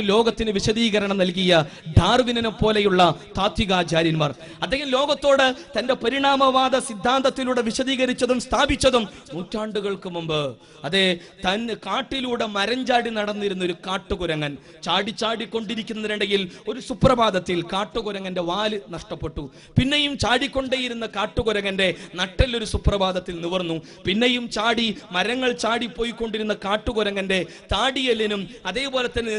ലോകത്തിന് വിശദീകരണം നൽകിയ ഡാർവിനെ പോലെയുള്ള താത്വികാചാര്യന്മാർ. അദ്ദേഹം ലോകത്തോട് തന്റെ പരിണാമവാദ സിദ്ധാന്തത്തിലൂടെ വിശദീകരിച്ചതും സ്ഥാപിച്ചതും നൂറ്റാണ്ടുകൾക്ക് മുമ്പ്. അതെ തൻ കാട്ടിലൂടെ മരഞ്ചാടി നടന്നിരുന്ന ഒരു കാട്ടുകുരങ്ങൻ ചാടി ചാടിക്കൊണ്ടിരിക്കുന്നതിനിടയിൽ ഒരു സുപ്രഭാതത്തിൽ കാട്ടുകുരങ്ങന്റെ വാൽ നഷ്ടപ്പെട്ടു. പിന്നെയും ചാടിക്കൊണ്ടേയിരുന്ന കാട്ടുകുരങ്ങന്റെ ഒരു സുപ്രഭാതത്തിൽ നിവർന്നു. പിന്നെയും ചാടി മരങ്ങൾ ചാടി പോയിക്കൊണ്ടിരുന്ന കാട്ടുകുരങ്ങന്റെ താടിയലിനും അതേപോലെ തന്നെ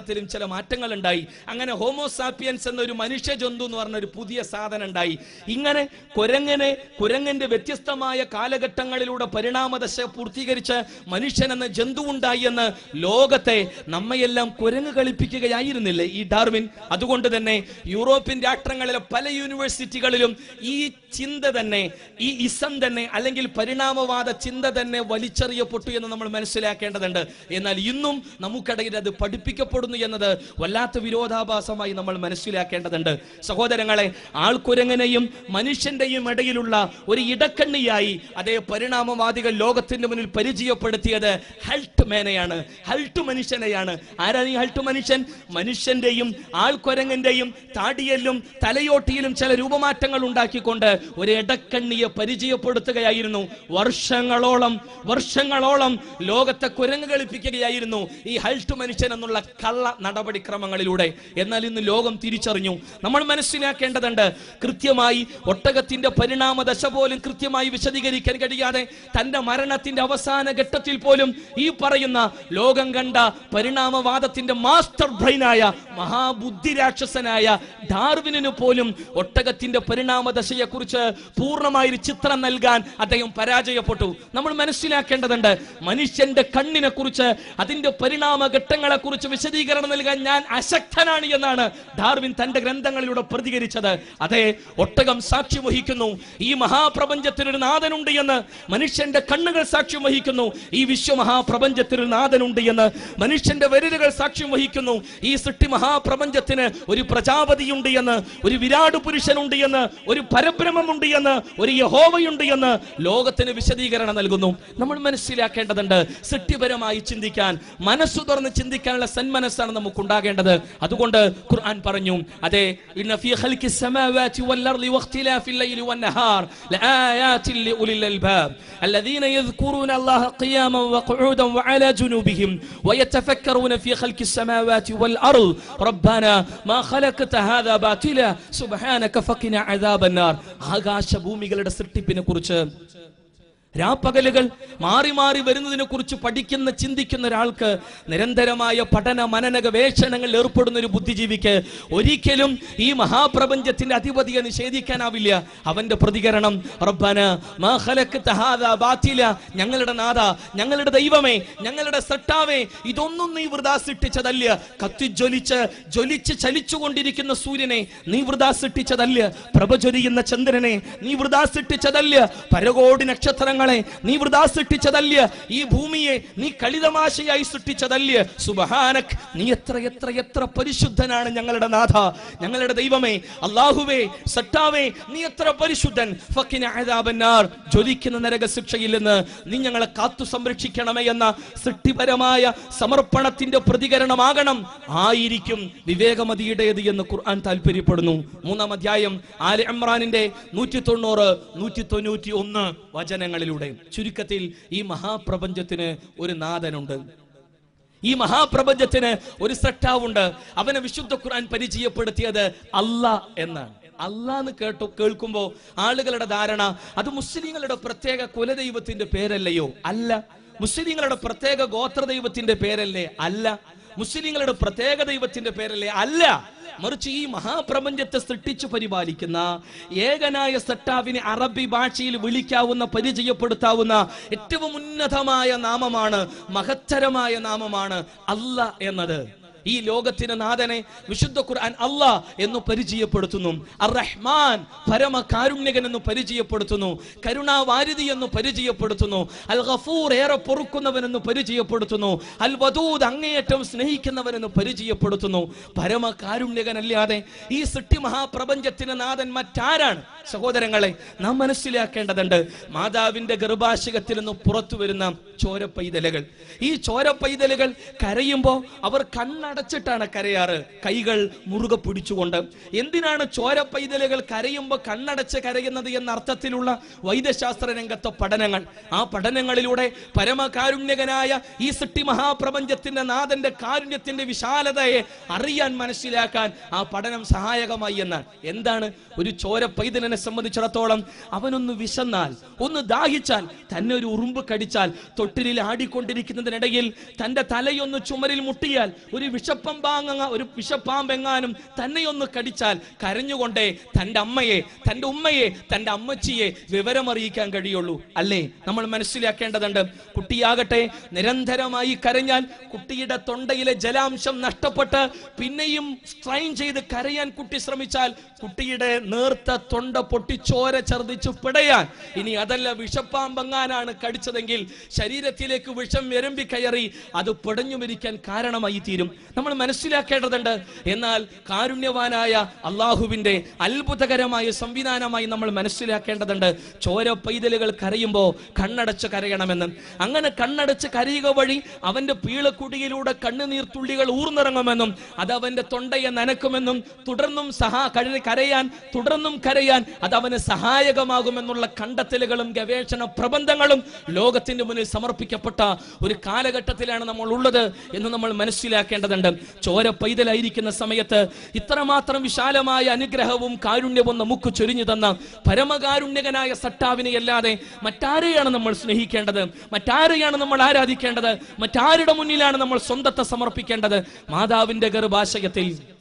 നെറ്റിത്തടത്തിലും ചില മാറ്റങ്ങൾ ഉണ്ടായി അങ്ങനെ ഹോമോസാപ്പിയൻസ് എന്നൊരു മനുഷ്യ ജന്തു എന്ന് പറഞ്ഞ ഒരു പുതിയ സാധനം ഉണ്ടായി ഇങ്ങനെ കുരങ്ങനെ കുരങ്ങന്റെ വ്യത്യസ്തമായ കാലഘട്ടങ്ങളിലൂടെ പരിണാമദശ പൂർത്തീകരിച്ച് മനുഷ്യൻ എന്ന ജന്തു ഉണ്ടായി എന്ന് ലോകത്തെ നമ്മയെല്ലാം കുരങ്ങ് കളിപ്പിക്കുകയായിരുന്നില്ലേ ഈ ഡാർവിൻ? അതുകൊണ്ട് തന്നെ യൂറോപ്യൻ രാഷ്ട്രങ്ങളിലെ പല യൂണിവേഴ്സിറ്റികളിലും ഈ ചിന്ത തന്നെ ഈ ഇസം തന്നെ അല്ലെങ്കിൽ പരിണാമവാദ ചിന്ത തന്നെ വലിച്ചെറിയപ്പെട്ടു എന്ന് നമ്മൾ മനസ്സിലാക്കേണ്ടതുണ്ട്. എന്നാൽ ഇന്നും നമുക്കിടയിൽ അത് പഠിപ്പിക്കപ്പെടുന്നു. എന്നത് വല്ലാത്ത വിരോധാഭാസമായി നമ്മൾ മനസ്സിലാക്കേണ്ടതുണ്ട്. സഹോദരങ്ങളെ ആൾക്കുരങ്ങനെയും മനുഷ്യന്റെയും ഇടയിലുള്ള ഒരു ഇടക്കണ്ണിയായി അതേ പരിണാമവാദികൾ ലോകത്തിന്റെ മുന്നിൽ പരിചയപ്പെടുത്തിയത് ഹെൽട്ട് മേനയാണ്. ഹെൽട്ട് മനുഷ്യനെയാണ്. ആരാണ് ഈ ഹെൽട്ട് മനുഷ്യൻ? മനുഷ്യന്റെയും ആൾക്കുരങ്ങന്റെയും താടിയലും തലയോട്ടിയിലും ചില രൂപമാറ്റങ്ങൾ ഉണ്ടാക്കിക്കൊണ്ട് ഒരു ഇടക്കണ്ണിയെ പരിചയപ്പെടുത്തുകയായിരുന്നു. വർഷങ്ങളോളം വർഷങ്ങളോളം ലോകത്തെ കുരങ്ങ് കളിപ്പിക്കുകയായിരുന്നു ഈ ഹൾട്ട് മനുഷ്യൻ എന്നുള്ള കള്ള നടപടിക്രമങ്ങളിലൂടെ. എന്നാൽ ഇന്ന് ലോകം തിരിച്ചറിഞ്ഞു. നമ്മൾ മനസ്സിലാക്കേണ്ടതുണ്ട് കൃത്യമായി ഒട്ടകത്തിന്റെ പരിണാമ ദശ പോലും കൃത്യമായി വിശദീകരിക്കാൻ കഴിയാതെ തന്റെ മരണത്തിന്റെ അവസാന ഘട്ടത്തിൽ പോലും ഈ പറയുന്ന ലോകം കണ്ട പരിണാമവാദത്തിന്റെ മാസ്റ്റർ ബ്രെയിനായ മഹാബുദ്ധി രാക്ഷസനായ ഡാർവിനു പോലും ഒട്ടകത്തിന്റെ പരിണാമ ദശയെ കുറിച്ച് പൂർണമായൊരു ചിത്രം നൽകാൻ അദ്ദേഹം പരാജയപ്പെട്ടു. നമ്മൾ മനസ്സിലാക്കേണ്ടതുണ്ട് മനുഷ്യന്റെ കണ്ണിനെ കുറിച്ച് അതിന്റെ പരിണാമ ഘട്ടങ്ങളെ കുറിച്ച് വിശദീകരണം നൽകാൻ ഞാൻ അശക്തനാണ് എന്നാണ് ഡാർവിൻ തന്റെ ഗ്രന്ഥങ്ങളിലൂടെ പ്രതികരിച്ചത്. അതെ ഒട്ടകം സാക്ഷ്യം വഹിക്കുന്നു. ഈ മഹാപ്രപഞ്ചത്തിനൊരു നാഥനുണ്ട് എന്ന് മനുഷ്യന്റെ കണ്ണുകൾ സാക്ഷ്യം വഹിക്കുന്നു. ഈ വിശ്വമഹാപ്രപഞ്ചത്തിനൊരു നാഥനുണ്ട് എന്ന് മനുഷ്യന്റെ വരലുകൾ സാക്ഷ്യം വഹിക്കുന്നു. ഈ സൃഷ്ടി മഹാപ്രപഞ്ചത്തിന് ഒരു പ്രജാപതിയുണ്ട് എന്ന് ഒരു വിരാട് പുരുഷനുണ്ട് എന്ന് ഒരു പരബ്രഹ്മമുണ്ട് എന്ന് ഒരു യഹോവയുണ്ട് എന്ന് ലോകത്തിന് വിശദീകരണം നൽകുന്നു. നമ്മൾ മനസ്സിലാക്കേണ്ടതുണ്ട് സൃഷ്ടിപരമായി ചിന്തിക്കാൻ മനസ്സു തുറന്ന് ചിന്തിക്കാനുള്ള സന്മനസ്സാണ് നമുക്ക് ഉണ്ടാകേണ്ടത് അതുകൊണ്ട് ഖുർആൻ പറഞ്ഞു അതെ ഇന്ന ഫീ ഖൽഖി السماوات والأرض واختلاف الليل والنهار لآيات لأولي الألباب الذين يذكرون الله قياما وقعودا وعلى جنوبهم ويتفكرون في خلق السماوات والأرض ربنا ما خلقت هذا باطلا سبحانك فقنا عذاب النار ആകാശ ഭൂമികളുടെ സൃഷ്ടിപ്പിനെ കുറിച്ച് രാപ്പകലുകൾ മാറി മാറി വരുന്നതിനെ കുറിച്ച് പഠിക്കുന്ന ചിന്തിക്കുന്ന ഒരാൾക്ക് നിരന്തരമായ പഠന മനന ഗവേഷണങ്ങളിൽ ഏർപ്പെടുന്ന ഒരു ബുദ്ധിജീവിക്ക് ഒരിക്കലും ഈ മഹാപ്രപഞ്ചത്തിന്റെ അധിപതിയെ നിഷേധിക്കാനാവില്ല. അവന്റെ പ്രതികരണം റബ്ബന ബാത്തില ഞങ്ങളുടെ നാഥ ഞങ്ങളുടെ ദൈവമേ ഞങ്ങളുടെ സട്ടാവേ ഇതൊന്നും നീ വൃതാ സൃഷ്ടിച്ചതല്ല കത്തിജ്വലിച്ച് ജ്വലിച്ച് ചലിച്ചുകൊണ്ടിരിക്കുന്ന സൂര്യനെ നീ വൃതാ സൃഷ്ടിച്ചതല്ല പ്രഭ ചൊരിയുന്ന ചന്ദ്രനെ നീ വൃതാ സൃഷ്ടിച്ചതല്ല പരകോടി നക്ഷത്രങ്ങളെ നീ വൃതാ സൃഷ്ടിച്ചതല്ല ഈ ഭൂമിയെ നീ കളിതമാശയായി സൃഷ്ടിച്ചതല്ല സുബഹാനക് നീ എത്ര എത്ര എത്ര പരിശുദ്ധനാണ് ഞങ്ങളുടെ നാഥ. ഞങ്ങളുടെ ദൈവമേ അള്ളാഹുവേ സട്ടാവേ നീ എത്ര പരിശുദ്ധൻ. ജ്വലിക്കുന്ന നരക ശിക്ഷയിൽ നിന്ന് നീ ഞങ്ങളെ കാത്തു സംരക്ഷിക്കണമേ എന്ന സൃഷ്ടിപരമായ സമർപ്പണത്തിന്റെ പ്രതികരണമാകണം. ആയിരിക്കും വിവേകമതിയുടേത് എന്ന് ഖുർആൻ താല്പര്യപ്പെടുന്നു മൂന്നാം അധ്യായം ആലി ഇമ്രാനിന്റെ നൂറ്റി തൊണ്ണൂറ് നൂറ്റി തൊണ്ണൂറ്റി ഒന്ന് വചനങ്ങളിലൂടെ ചുരുക്കത്തിൽ ഈ മഹാപ്രപഞ്ചത്തിന് ഒരു നാഥനുണ്ട്. ഈ മഹാപ്രപഞ്ചത്തിന് ഒരു സട്ടാവുണ്ട്. അവനെ വിശുദ്ധ ഖുർആൻ പരിചയപ്പെടുത്തിയത് അല്ല എന്നാണ്. അല്ലാന്ന് കേട്ടു കേൾക്കുമ്പോ ആളുകളുടെ ധാരണ അത് മുസ്ലിങ്ങളുടെ പ്രത്യേക കുലദൈവത്തിന്റെ പേരല്ലയോ? അല്ല. മുസ്ലിങ്ങളുടെ പ്രത്യേക ഗോത്രദൈവത്തിന്റെ പേരല്ലേ? അല്ല. മുസ്ലിങ്ങളുടെ പ്രത്യേക ദൈവത്തിന്റെ പേരല്ലേ? അല്ല. മറിച്ച് ഈ മഹാപ്രപഞ്ചത്തെ സൃഷ്ടിച്ചു പരിപാലിക്കുന്ന ഏകനായ സട്ടാവിനെ അറബി ഭാഷയിൽ വിളിക്കാവുന്ന പരിചയപ്പെടുത്താവുന്ന ഏറ്റവും ഉന്നതമായ നാമമാണ് മഹത്തരമായ നാമമാണ് അല്ല എന്നത്. ഈ ലോകത്തിന് നാഥനെ വിശുദ്ധ ഖുർആൻ അല്ലാ എന്ന് പരിചയപ്പെടുത്തുന്നു. അർ റഹ്മാൻ പരമ കാരുണ്യകൻ എന്ന് പരിചയപ്പെടുത്തുന്നു. കരുണാവാരിധി എന്ന് പരിചയപ്പെടുത്തുന്നു. അൽ ഗഫൂർ ഏറെ പൊറുക്കുന്നവൻ എന്ന് പരിചയപ്പെടുത്തുന്നു. അൽ വദൂദ് അങ്ങേയറ്റം സ്നേഹിക്കുന്നവൻ എന്ന് പരിചയപ്പെടുത്തുന്നു. പരമ കാരുണ്യകനല്ലാതെ ഈ സൃഷ്ടി മഹാപ്രപഞ്ചത്തിന് നാഥൻ മറ്റാരാണ്? സഹോദരങ്ങളെ നാം മനസ്സിലാക്കേണ്ടതുണ്ട്. മാതാവിന്റെ ഗർഭാശയത്തിൽ നിന്ന് പുറത്തു വരുന്ന ചോരപ്പൈതലുകൾ. ഈ ചോരപ്പൈതലുകൾ കരയുമ്പോൾ അവർ കണ്ണ കണ്ണടച്ചിട്ടാണ് കരയാറ്. കൈകൾ മുറുകെ പിടിച്ചുകൊണ്ട്. എന്തിനാണ് ചോര പൈതലുകൾ കരയുമ്പോൾ കണ്ണടച്ച് കരയുന്നത് എന്ന അർത്ഥത്തിലുള്ള വൈദ്യശാസ്ത്ര രംഗത്തെ പഠനങ്ങൾ? ആ പഠനങ്ങളിലൂടെ പരമകാരുണ്യകനായ ഈ സൃഷ്ടി മഹാപ്രപഞ്ചത്തിന്റെ നാഥന്റെ കാരുണ്യത്തിന്റെ വിശാലതയെ അറിയാൻ മനസ്സിലാക്കാൻ ആ പഠനം സഹായകമായി എന്നാണ്. എന്താണ്? ഒരു ചോര പൈതലിനെ സംബന്ധിച്ചിടത്തോളം അവനൊന്ന് വിശന്നാൽ ഒന്ന് ദാഹിച്ചാൽ തന്നെ ഒരു ഉറുമ്പ് കടിച്ചാൽ തൊട്ടിലിൽ ആടിക്കൊണ്ടിരിക്കുന്നതിനിടയിൽ തന്റെ തലയൊന്ന് ചുമരിൽ മുട്ടിയാൽ ഒരു വിഷപ്പമ്പാങ്ങ ഒരു വിഷപ്പാമ്പെങ്ങാനും തന്നെ ഒന്ന് കടിച്ചാൽ കരഞ്ഞുകൊണ്ടേ തന്റെ അമ്മയെ തന്റെ ഉമ്മയെ തന്റെ അമ്മച്ചിയെ വിവരമറിയിക്കാൻ കഴിയുള്ളൂ. അല്ലേ? നമ്മൾ മനസ്സിലാക്കേണ്ടതുണ്ട് കുട്ടിയാകട്ടെ നിരന്തരമായി കരഞ്ഞാൽ കുട്ടിയുടെ തൊണ്ടയിലെ ജലാംശം നഷ്ടപ്പെട്ട് പിന്നെയും സ്ട്രൈൻ ചെയ്ത് കരയാൻ കുട്ടി ശ്രമിച്ചാൽ കുട്ടിയുടെ നേർത്ത തൊണ്ട പൊട്ടിച്ചോര ഛർദിച്ചു പിടയാൻ. ഇനി അതല്ല വിഷപ്പാമ്പങ്ങാനാണ് കടിച്ചതെങ്കിൽ ശരീരത്തിലേക്ക് വിഷം എരമ്പി കയറി അത് പിടഞ്ഞു മരിക്കാൻ കാരണമായി തീരും. നമ്മൾ മനസ്സിലാക്കേണ്ടതുണ്ട്. എന്നാൽ കാരുണ്യവാനായ അള്ളാഹുവിന്റെ അത്ഭുതകരമായ സംവിധാനമായി നമ്മൾ മനസ്സിലാക്കേണ്ടതുണ്ട്. ചോര പൈതലുകൾ കരയുമ്പോൾ കണ്ണടച്ച് കരയണമെന്ന്. അങ്ങനെ കണ്ണടച്ച് കരയുക വഴി അവന്റെ പീളക്കുടിയിലൂടെ കണ്ണുനീർ തുള്ളികൾ ഊർന്നിറങ്ങുമെന്നും അത് അവന്റെ തൊണ്ടയെ നനക്കുമെന്നും തുടർന്നും സഹാ കര- കരയാൻ തുടർന്നും കരയാൻ അത് അവന് സഹായകമാകുമെന്നുള്ള കണ്ടെത്തലുകളും ഗവേഷണ പ്രബന്ധങ്ങളും ലോകത്തിന്റെ മുന്നിൽ സമർപ്പിക്കപ്പെട്ട ഒരു കാലഘട്ടത്തിലാണ് നമ്മൾ ഉള്ളത് എന്ന് നമ്മൾ മനസ്സിലാക്കേണ്ടതുണ്ട്. ചോര പൈതലായിരിക്കുന്ന സമയത്ത് ഇത്രമാത്രം വിശാലമായ അനുഗ്രഹവും കാരുണ്യവും നമുക്ക് ചൊരിഞ്ഞു തന്ന പരമകാരുണ്യകനായ സട്ടാവിനെ അല്ലാതെ മറ്റാരെയാണ് നമ്മൾ സ്നേഹിക്കേണ്ടത്? മറ്റാരെയാണ് നമ്മൾ ആരാധിക്കേണ്ടത്? മറ്റാരുടെ മുന്നിലാണ് നമ്മൾ സ്വന്തത്തെ സമർപ്പിക്കേണ്ടത്? മാതാവിന്റെ ഗർഭാശയത്തിൽ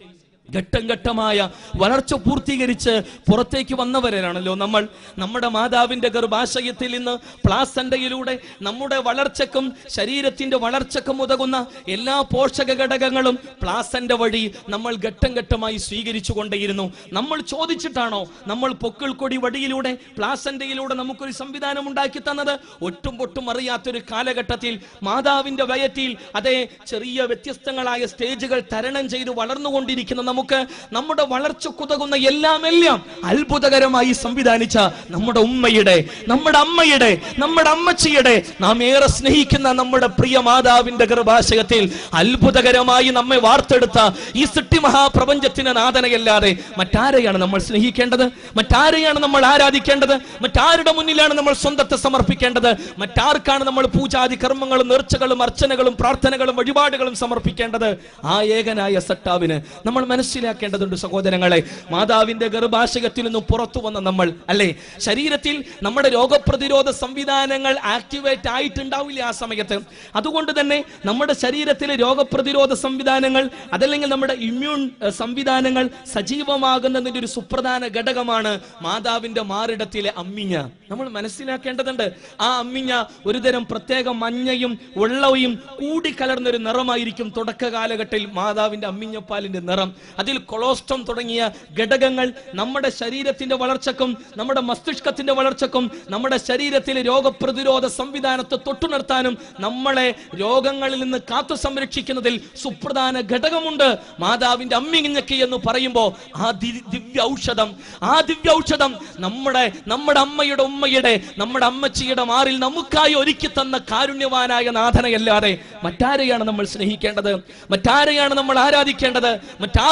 ഘട്ടം ഘട്ടമായ വളർച്ച പൂർത്തീകരിച്ച് പുറത്തേക്ക് വന്നവരാണല്ലോ നമ്മൾ. നമ്മുടെ മാതാവിന്റെ ഗർഭാശയത്തിൽ നിന്ന് പ്ലാസൻഡയിലൂടെ നമ്മുടെ വളർച്ചക്കും ശരീരത്തിന്റെ വളർച്ചക്കും ഉതകുന്ന എല്ലാ പോഷക ഘടകങ്ങളും പ്ലാസൻഡ വഴി നമ്മൾ ഘട്ടം ഘട്ടമായി സ്വീകരിച്ചു കൊണ്ടേയിരുന്നു. നമ്മൾ ചോദിച്ചിട്ടാണോ നമ്മൾ പൊക്കിൾ കൊടി വടിയിലൂടെ പ്ലാസൻഡയിലൂടെ നമുക്കൊരു സംവിധാനം ഉണ്ടാക്കി തന്നത്? ഒട്ടും പൊട്ടും അറിയാത്തൊരു കാലഘട്ടത്തിൽ മാതാവിന്റെ വയറ്റിൽ അതേ ചെറിയ വ്യത്യസ്തങ്ങളായ സ്റ്റേജുകൾ തരണം ചെയ്ത് വളർന്നുകൊണ്ടിരിക്കുന്ന നമുക്ക് നമ്മുടെ വളർച്ചക്കുതകുന്ന എല്ലാം എല്ലാം അത്ഭുതകരമായി സംവിധാനിച്ച നമ്മുടെ ഉമ്മയുടെ നമ്മുടെ അമ്മയുടെ നമ്മുടെ അമ്മച്ചിയുടെ നാം ഏറെ സ്നേഹിക്കുന്ന നമ്മുടെ പ്രിയ മാതാവിന്റെ ഗർഭാശയത്തിൽ അത്ഭുതകരമായി നമ്മെ വാർത്തെടുത്ത ഈ സൃഷ്ടി മഹാപ്രപഞ്ചത്തിന് നാഥനയല്ലാതെ മറ്റാരെയാണ് നമ്മൾ സ്നേഹിക്കേണ്ടത്? മറ്റാരെയാണ് നമ്മൾ ആരാധിക്കേണ്ടത്? മറ്റാരുടെ മുന്നിലാണ് നമ്മൾ സ്വന്തത്തെ സമർപ്പിക്കേണ്ടത്? മറ്റാർക്കാണ് നമ്മൾ പൂജാതി കർമ്മങ്ങളും നേർച്ചകളും അർച്ചനകളും പ്രാർത്ഥനകളും വഴിപാടുകളും സമർപ്പിക്കേണ്ടത്? ആ ഏകനായ സട്ടാവിന് നമ്മൾ മനസ്സിലാക്കേണ്ടതുണ്ട് സഹോദരങ്ങളെ. മാതാവിന്റെ ഗർഭാശയത്തിൽ നിന്നും പുറത്തു വന്ന നമ്മൾ അല്ലേ? ശരീരത്തിൽ നമ്മുടെ രോഗപ്രതിരോധ സംവിധാനങ്ങൾ ആക്ടിവേറ്റ് ആയിട്ടുണ്ടാവില്ല ആ സമയത്ത്. അതുകൊണ്ട് തന്നെ നമ്മുടെ ശരീരത്തിലെ രോഗപ്രതിരോധ സംവിധാനങ്ങൾ അതല്ലെങ്കിൽ നമ്മുടെ ഇമ്മ്യൂൺ സംവിധാനങ്ങൾ സജീവമാകുന്നതിന്റെ ഒരു സുപ്രധാന ഘടകമാണ് മാതാവിന്റെ മാറിടത്തിലെ അമ്മിഞ്ഞ. നമ്മൾ മനസ്സിലാക്കേണ്ടതുണ്ട് ആ അമ്മിഞ്ഞ ഒരുതരം പ്രത്യേക മഞ്ഞയും വെള്ളവും കൂടിക്കലർന്നൊരു നിറമായിരിക്കും തുടക്ക കാലഘട്ടത്തിൽ മാതാവിന്റെ അമ്മിഞ്ഞപ്പാലിന്റെ നിറം. അതിൽ കൊളോസ്ട്രം തുടങ്ങിയ ഘടകങ്ങൾ നമ്മുടെ ശരീരത്തിന്റെ വളർച്ചക്കും നമ്മുടെ മസ്തിഷ്കത്തിന്റെ വളർച്ചക്കും നമ്മുടെ ശരീരത്തിലെ രോഗപ്രതിരോധ സംവിധാനത്തെ തൊട്ടുനിർത്താനും നമ്മളെ രോഗങ്ങളിൽ നിന്ന് കാത്തു സംരക്ഷിക്കുന്നതിൽ സുപ്രധാന ഘടകമുണ്ട്. മാതാവിന്റെ അമ്മിഞ്ഞക്ക് എന്ന് പറയുമ്പോൾ ആ ദിവ്യ ഔഷധം ആ ദിവ്യ ഔഷധം നമ്മുടെ നമ്മുടെ അമ്മയുടെ ഉമ്മയുടെ നമ്മുടെ അമ്മച്ചിയുടെ മാറിൽ നമുക്കായി ഒരുക്കി തന്ന കാരുണ്യവാനായ നാഥനയല്ലാതെ മറ്റാരെയാണ് നമ്മൾ സ്നേഹിക്കേണ്ടത്? മറ്റാരെയാണ് നമ്മൾ ആരാധിക്കേണ്ടത്?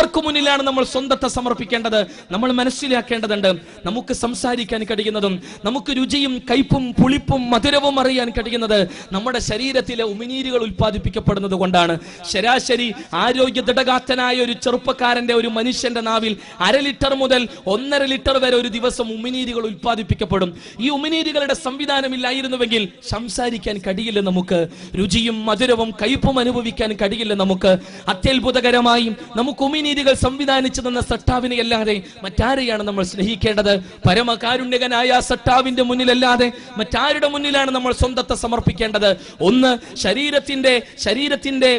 മറ്റാർക്കു മുന്നിലാണ് നമ്മൾ സ്വന്തത്തെ സമർപ്പിക്കേണ്ടത്. നമ്മൾ മനസ്സിലാക്കേണ്ടതുണ്ട്. നമുക്ക് സംസാരിക്കാൻ കഴിയുന്നതും നമുക്ക് രുചിയും കയ്പും പുളിപ്പും മധുരവും അറിയാൻ കഴിയുന്നത് നമ്മുടെ ശരീരത്തിലെ ഉമിനീരുകൾ ഉൽപ്പാദിപ്പിക്കപ്പെടുന്നത് കൊണ്ടാണ്. ശരാശരി ആരോഗ്യ ദൃഢഗാത്തനായ ഒരു ചെറുപ്പക്കാരന്റെ ഒരു മനുഷ്യന്റെ നാവിൽ അര ലിറ്റർ മുതൽ ഒന്നര ലിറ്റർ വരെ ഒരു ദിവസം ഉമിനീരുകൾ ഉൽപ്പാദിപ്പിക്കപ്പെടും. ഈ ഉമിനീരുകളുടെ സംവിധാനം ഇല്ലായിരുന്നുവെങ്കിൽ സംസാരിക്കാൻ കഴിയില്ല നമുക്ക്. രുചിയും മധുരവും കയ്പും അനുഭവിക്കാൻ കഴിയില്ല നമുക്ക്. അത്യത്ഭുതകരമായും നമുക്ക് ഉമിനീരുകൾ സംവിധാനിച്ചു തന്ന സട്ടാവിനെ അല്ലാതെ മറ്റാരെയാണ് നമ്മൾ സ്നേഹിക്കേണ്ടത്? പരമകാരുണ്യകനായ സട്ടാവിന്റെ മുന്നിലല്ലാതെ മറ്റാരുടെ മുന്നിലാണ് നമ്മൾ സ്വന്തത്തെ സമർപ്പിക്കേണ്ടത്? ഒന്ന് ശരീരത്തിന്റെ ശരീരത്തിന്റെ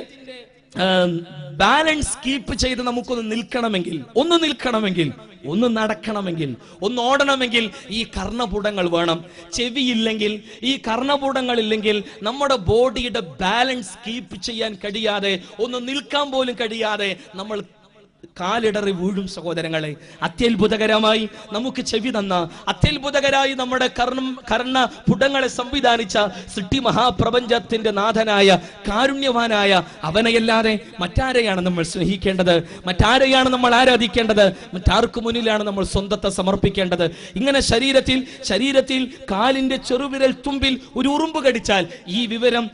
ബാലൻസ് കീപ്പ് ചെയ്ത് നമുക്കൊന്ന് നിൽക്കണമെങ്കിൽ ഒന്ന് നിൽക്കണമെങ്കിൽ ഒന്ന് നടക്കണമെങ്കിൽ ഒന്ന് ഓടണമെങ്കിൽ ഈ കർണപുടങ്ങൾ വേണം. ചെവിയില്ലെങ്കിൽ ഈ കർണപുടങ്ങൾ ഇല്ലെങ്കിൽ നമ്മുടെ ബോഡിയുടെ ബാലൻസ് കീപ്പ് ചെയ്യാൻ കഴിയാതെ ഒന്ന് നിൽക്കാൻ പോലും കഴിയാതെ നമ്മൾ കാലിടറി വീഴും സഹോദരങ്ങളെ. അത്യത്ഭുതകരമായി നമുക്ക് ചെവി തന്ന അത്യത്ഭുതകരായി നമ്മുടെ കർണം കർണ പുടങ്ങളെ സംവിധാനിച്ച സിട്ടി മഹാപ്രപഞ്ചത്തിന്റെ നാഥനായ കാരുണ്യവാനായ അവനെയല്ലാതെ മറ്റാരെയാണ് നമ്മൾ സ്നേഹിക്കേണ്ടത്? മറ്റാരെയാണ് നമ്മൾ ആരാധിക്കേണ്ടത്? മറ്റാർക്ക് മുന്നിലാണ് നമ്മൾ സ്വന്തത്തെ സമർപ്പിക്കേണ്ടത്? ഇങ്ങനെ ശരീരത്തിൽ ശരീരത്തിൽ കാലിന്റെ ചെറുവിരൽ തുമ്പിൽ ഒരു ഉറുമ്പ് കടിച്ചാൽ ഈ വിവരം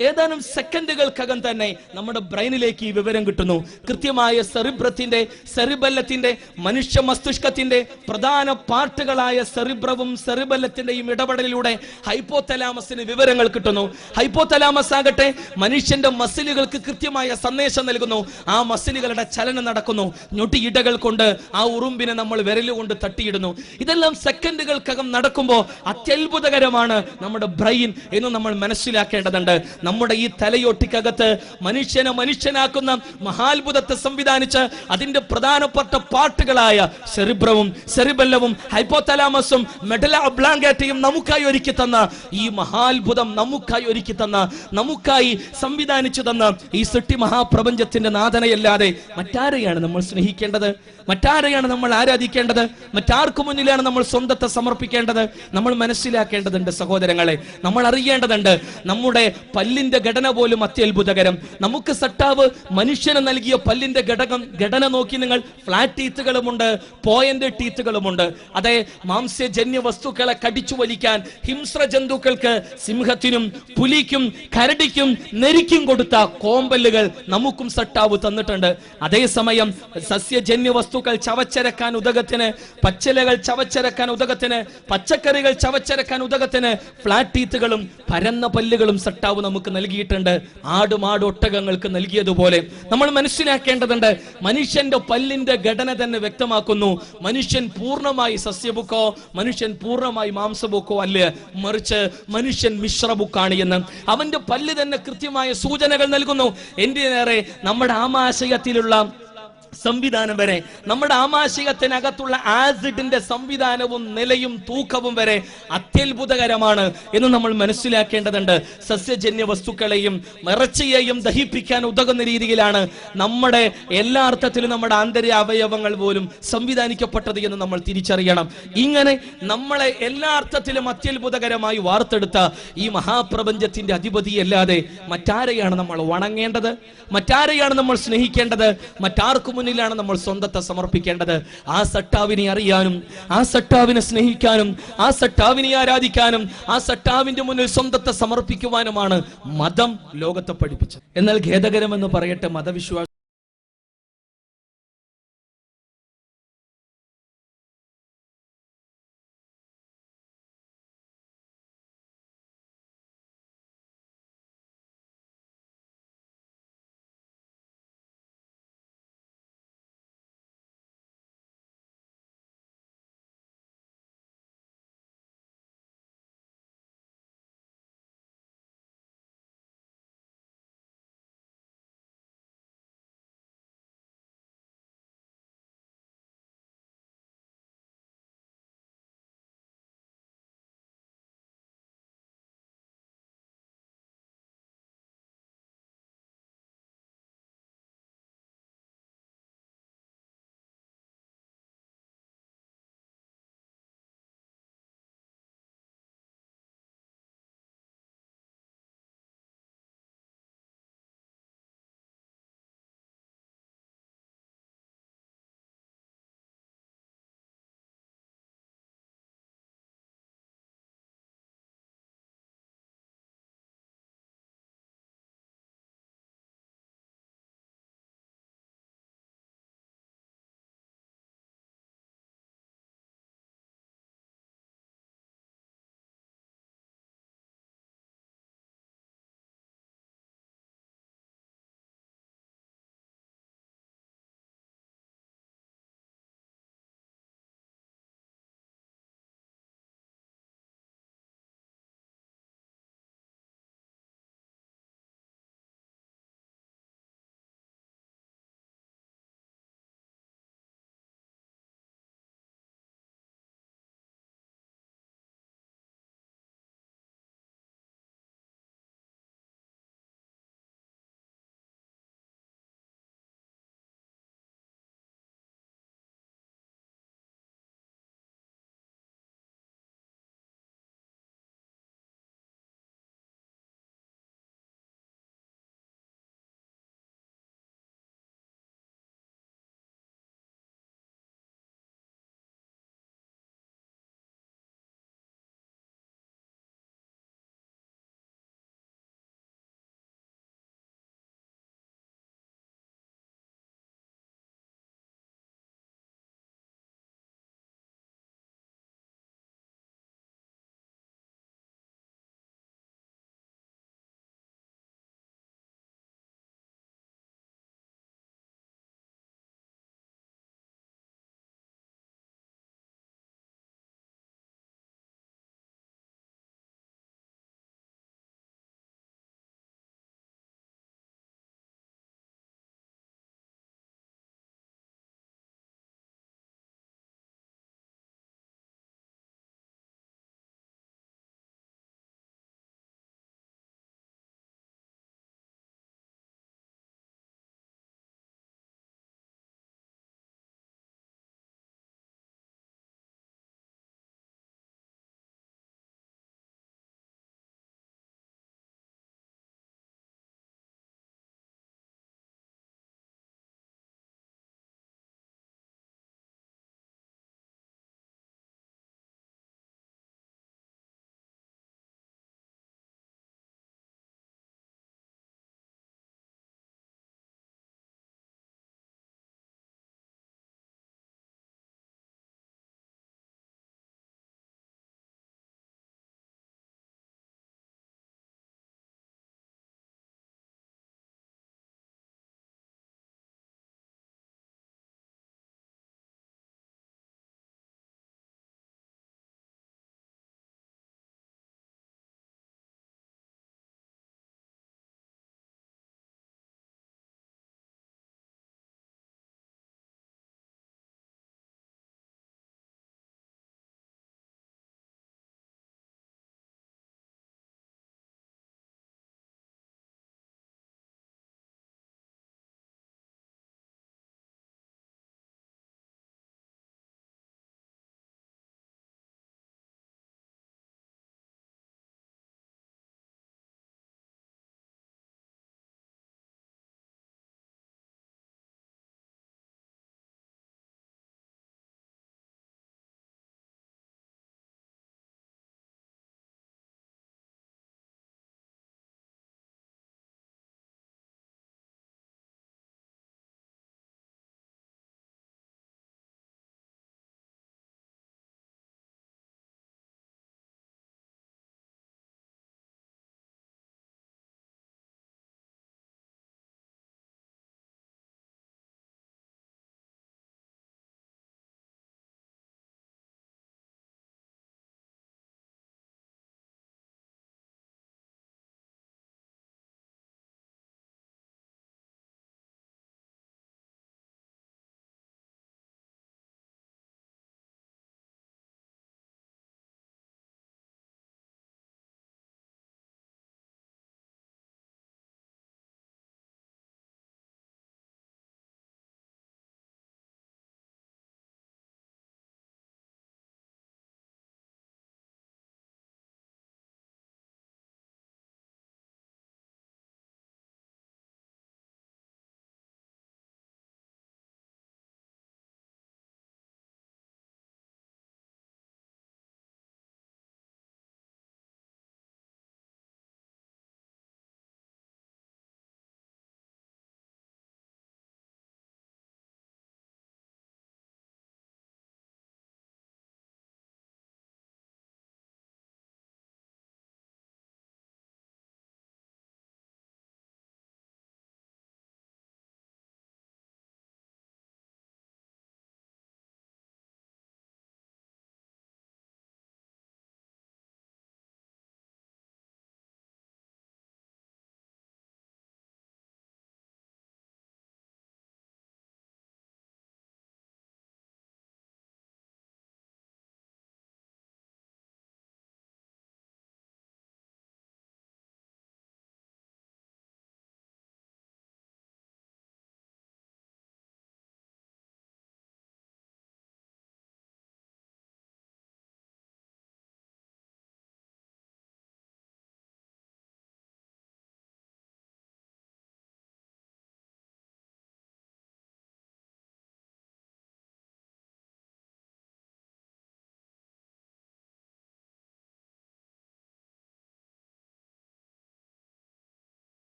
ഏതാനും സെക്കൻഡുകൾക്കകം തന്നെ നമ്മുടെ ബ്രെയിനിലേക്ക് ഈ വിവരം കിട്ടുന്നു. കൃത്യമായ സെറിബ്രത്തിന്റെ സെറിബല്ലത്തിന്റെ മനുഷ്യ മസ്തിഷ്കത്തിന്റെ പ്രധാന പാർട്ടുകളായ സെറിബ്രവും സെറിബല്ലത്തിന്റെയും ഇടപെടലിലൂടെ ഹൈപ്പോതലാമസിന് വിവരങ്ങൾ കിട്ടുന്നു. ഹൈപ്പോതലാമസ് ആകട്ടെ മനുഷ്യന്റെ മസിലുകൾക്ക് കൃത്യമായ സന്ദേശം നൽകുന്നു. ആ മസിലുകളുടെ ചലനം നടക്കുന്നു. ഞൊട്ടിയിടകൾ കൊണ്ട് ആ ഉറുമ്പിനെ നമ്മൾ വിരലുകൊണ്ട് തട്ടിയിടുന്നു. ഇതെല്ലാം സെക്കൻഡുകൾക്കകം നടക്കുമ്പോൾ അത്യത്ഭുതകരമാണ് നമ്മുടെ ബ്രെയിൻ എന്ന് നമ്മൾ മനസ്സിലാക്കേണ്ടതുണ്ട്. നമ്മുടെ ഈ തലയൊട്ടിക്കകത്ത് മനുഷ്യനെ മനുഷ്യനാക്കുന്ന മഹാത്ഭുതത്തെ സംവിധാനിച്ച് അതിന്റെ പ്രധാനപ്പെട്ട പാട്ടുകളായ സെറിബ്രവും സെറിബല്ലവും ഹൈപ്പോതലാമസും മെഡല അബ്ലാങ്കേറ്റയും നമുക്കായി ഒരുക്കി തന്ന ഈ മഹാത്ഭുതം നമുക്കായി ഒരുക്കി തന്ന നമുക്കായി സംവിധാനിച്ചു തന്ന ഈ സൃഷ്ടി മഹാപ്രപഞ്ചത്തിന്റെ നാഥനയല്ലാതെ മറ്റാരെയാണ് നമ്മൾ സ്നേഹിക്കേണ്ടത്? മറ്റാരെയാണ് നമ്മൾ ആരാധിക്കേണ്ടത്? മറ്റാർക്കു മുന്നിലാണ് നമ്മൾ സ്വന്തത്തെ സമർപ്പിക്കേണ്ടത്? നമ്മൾ മനസ്സിലാക്കേണ്ടതുണ്ട് സഹോദരങ്ങളെ നമ്മൾ അറിയേണ്ടതുണ്ട് നമ്മുടെ പല്ലിന്റെ ഘടന പോലും അത്യത്ഭുതകരം. നമുക്ക് സട്ടാവ് മനുഷ്യന് നൽകിയ പല്ലിന്റെ ഘടകം ഘടന നോക്കി നിങ്ങൾ ഫ്ലാറ്റ് ടീത്തുകളുമുണ്ട് പോയന്റ് ടീത്തുകളുമുണ്ട് അതെ മാംസ്യജന്യ വസ്തുക്കളെ കടിച്ചു വലിക്കാൻ ഹിംസ്ര ജന്തുക്കൾക്ക് സിംഹത്തിനും പുലിക്കും കരടിക്കും നെരിക്കും കൊടുത്ത കോമ്പല്ലുകൾ നമുക്കും സട്ടാവ് തന്നിട്ടുണ്ട്. അതേസമയം സസ്യജന്യ വസ്തുക്കൾ ചവച്ചരക്കാൻ ഉദകത്തിന് പച്ചലകൾ ചവച്ചരക്കാൻ ഉദകത്തിന് പച്ചക്കറികൾ ചവച്ചരക്കാൻ ഉദകത്തിന് ഫ്ലാറ്റ് ടീത്തുകളും പരന്ന പല്ലുകളും സട്ടാവ് നമുക്ക് നൽകിയിട്ടുണ്ട്. ആടുമാട് ഒട്ടകങ്ങൾക്ക് നൽകിയതുപോലെ. നമ്മൾ മനസ്സിലാക്കേണ്ടതുണ്ട് മനുഷ്യന്റെ പല്ലിന്റെ ഘടന തന്നെ വ്യക്തമാക്കുന്നു. മനുഷ്യൻ പൂർണമായി സസ്യബുക്കോ മനുഷ്യൻ പൂർണമായി മാംസബുക്കോ അല്ല? മറിച്ച് മനുഷ്യൻ മിശ്രബുക്കാണ് എന്ന്. അവന്റെ പല്ല് തന്നെ കൃത്യമായ സൂചനകൾ നൽകുന്നു. എന്തിനേറെ? നമ്മുടെ ആമാശയത്തിലുള്ള സംവിധാനം വരെ. നമ്മുടെ ആമാശയത്തിനകത്തുള്ള ആസിഡിന്റെ സംവിധാനവും നിലയും തൂക്കവും വരെ അത്യത്ഭുതകരമാണ് എന്ന് നമ്മൾ മനസ്സിലാക്കേണ്ടതുണ്ട്. സസ്യജന്യ വസ്തുക്കളെയും ഇറച്ചിയെയും ദഹിപ്പിക്കാൻ ഉതകുന്ന രീതിയിലാണ് നമ്മുടെ എല്ലാ അർത്ഥത്തിലും നമ്മുടെ ആന്തരിക അവയവങ്ങൾ പോലും സംവിധാനിക്കപ്പെട്ടത് എന്ന് നമ്മൾ തിരിച്ചറിയണം. ഇങ്ങനെ നമ്മളെ എല്ലാ അർത്ഥത്തിലും അത്യത്ഭുതകരമായി വാർത്തെടുത്ത ഈ മഹാപ്രപഞ്ചത്തിന്റെ അധിപതിയല്ലാതെ മറ്റാരെയാണ് നമ്മൾ വണങ്ങേണ്ടത്? മറ്റാരെയാണ് നമ്മൾ സ്നേഹിക്കേണ്ടത്? മറ്റാർക്കു മുന്നിലാണ് നമ്മൾ സ്വന്തത്തെ സമർപ്പിക്കേണ്ടത്. ആ സട്ടാവിനെ അറിയാനും ആ സട്ടാവിനെ സ്നേഹിക്കാനും ആ സട്ടാവിനെ ആരാധിക്കാനും ആ സട്ടാവിന്റെ മുന്നിൽ സ്വന്തത്തെ സമർപ്പിക്കുവാനുമാണ് മതം ലോകത്തെ പഠിപ്പിച്ചത്. എന്നാൽ ഖേദകരമെന്ന് പറയട്ടെ മതവിശ്വാസം